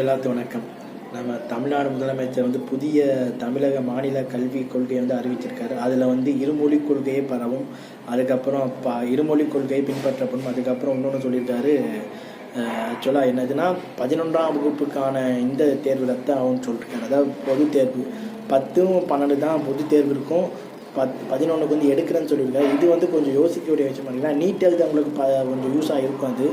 எல்லாத்துக்கும் வணக்கம். நம்ம தமிழ்நாடு முதலமைச்சர் வந்து புதிய தமிழக மாநில கல்வி கொள்கையை வந்து அறிவிச்சிருக்காரு. அதில் வந்து இருமொழி கொள்கையை பரவும் அதுக்கப்புறம் ப இருமொழி கொள்கையை பின்பற்றப்படும் அதுக்கப்புறம் இன்னொன்று சொல்லியிருக்காரு. ஆக்சுவலாக என்னதுன்னா பதினொன்றாம் வகுப்புக்கான இந்த தேர்வில் தான் அவன் சொல்லியிருக்காரு அதாவது பொது தேர்வு. பத்தும் பன்னெண்டு தான் பொது தேர்வு இருக்கும். பத் பதினொன்றுக்கு வந்து எடுக்கிறேன்னு சொல்லியிருக்காரு. இது வந்து கொஞ்சம் யோசிக்க வேண்டிய விஷயம் பண்ணிங்கன்னா நீட் எழுதவங்களுக்கு ப கொஞ்சம் யூஸாக இருக்கும் அது.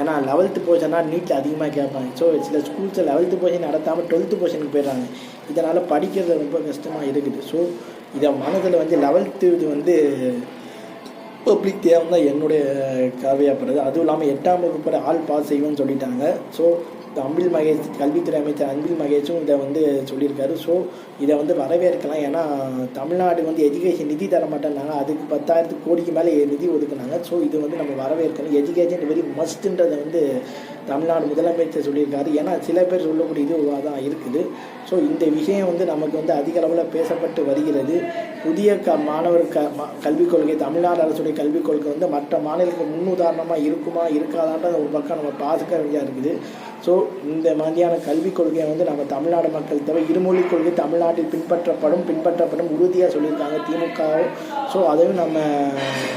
ஏன்னா லெவல்த்து போர்ஷன்னா நீட்டில் அதிகமாக கேட்பாங்க. ஸோ சில ஸ்கூல்ஸில் லெவல்த்து போர்ஷன் நடத்தாமல் டுவெல்த்து போர்ஷனுக்கு போயிடுறாங்க. இதனால் படிக்கிறது ரொம்ப கஷ்டமாக இருக்குது. ஸோ இதை மனதில் வந்து லெவல்த்து இது வந்து பப்ளிக் தேவை தான் என்னுடைய கல்வியாகப்படுறது அதுவும் இல்லாமல் எட்டாம் வகுப்பு வரை ஆல் பாஸ் செய்வோம்னு சொல்லிட்டாங்க. ஸோ அன்பில் மகேஷ் கல்வித்துறை அமைச்சர் அன்பில் மகேஷும் இதை வந்து சொல்லியிருக்காரு. ஸோ இதை வந்து வரவேற்கலாம். ஏன்னா தமிழ்நாடு வந்து எஜுகேஷன் நிதி தர மாட்டேன்னாங்க அதுக்கு பத்தாயிரத்து கோடிக்கு மேலே நிதி ஒதுக்குனாங்க. ஸோ இது வந்து நம்ம வரவேற்கணும். எஜுகேஷன் வெரி மஸ்ட்டுன்றதை வந்து தமிழ்நாடு முதலமைச்சர் சொல்லியிருக்காரு. ஏன்னா சில பேர் சொல்லக்கூடிய இதுவாக தான் இருக்குது. ஸோ இந்த விஷயம் வந்து நமக்கு வந்து அதிக அளவில் பேசப்பட்டு வருகிறது. புதிய க மாணவர் க ம- கல்விக் கொள்கை தமிழ்நாடு அரசுடைய கல்விக் கொள்கை வந்து மற்ற மாநிலங்களுக்கு முன்னுதாரணமாக இருக்குமா இருக்காதான்ற ஒரு பக்கம் நம்ம பார்த்துக்க வேண்டியதாக இருக்குது. ஸோ இந்த மாதிரியான கல்விக் கொள்கையை வந்து நம்ம தமிழ்நாடு மக்கள் தவிர இருமொழி கொள்கை தமிழ்நாட்டில் பின்பற்றப்படும் பின்பற்றப்படும் உறுதியாக சொல்லியிருக்காங்க திமுகவும் ஸோ அதையும் நம்ம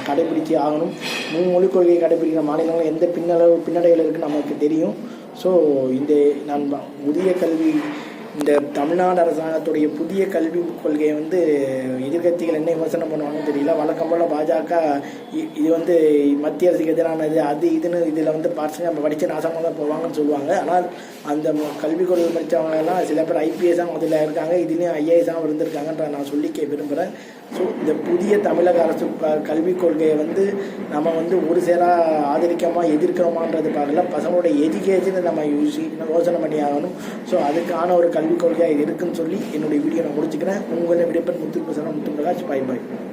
கடைபிடிச்சே ஆகணும். மும்மொழி கொள்கையை கடைபிடிக்கிற மாநிலங்கள் எந்த பின்னளவு பின்னடைவில் இருக்குன்னு நமக்கு தெரியும். ஸோ இந்த நான் புதிய கல்வி இந்த தமிழ்நாடு அரசாங்கத்துடைய புதிய கல்வி கொள்கையை வந்து எதிர்கட்சிகள் என்ன விமர்சனம் பண்ணுவாங்கன்னு தெரியல. வழக்கம் போல் பாஜக இ- இது வந்து மத்திய அரசுக்கு எதிரானது அது இதுன்னு இதில் வந்து பசங்க நம்ம படித்து நாசமாக தான் போவாங்கன்னு சொல்லுவாங்க. ஆனால் அந்த கல்விக் கொள்கை படித்தவங்க எல்லாம் சில பேர் ஐபிஎஸ்ஸாக முதல்ல இருக்காங்க. இதுலேயும் ஐஏஎஸ்ஸாக இருந்திருக்காங்கன்ற நான் சொல்லிக்க விரும்புகிறேன் ஸோ இந்த புதிய தமிழக அரசு கல்விக் கொள்கையை வந்து நம்ம வந்து ஒரு சேராக ஆதரிக்கமா எதிர்க்கிறோமான்றது பார்க்கல. பசங்களோட எஜுகேஷனை நம்ம யோசி யோசனை பண்ணி ஆகணும். ஸோ அதுக்கான ஒரு கல்விக் கொள்கையாக இது இருக்குன்னு சொல்லி என்னுடைய வீடியோ நான் முடிச்சுக்கிறேன். உங்களை விடைப்பன் முத்து பிரசனம் முத்து mereka supaya baik.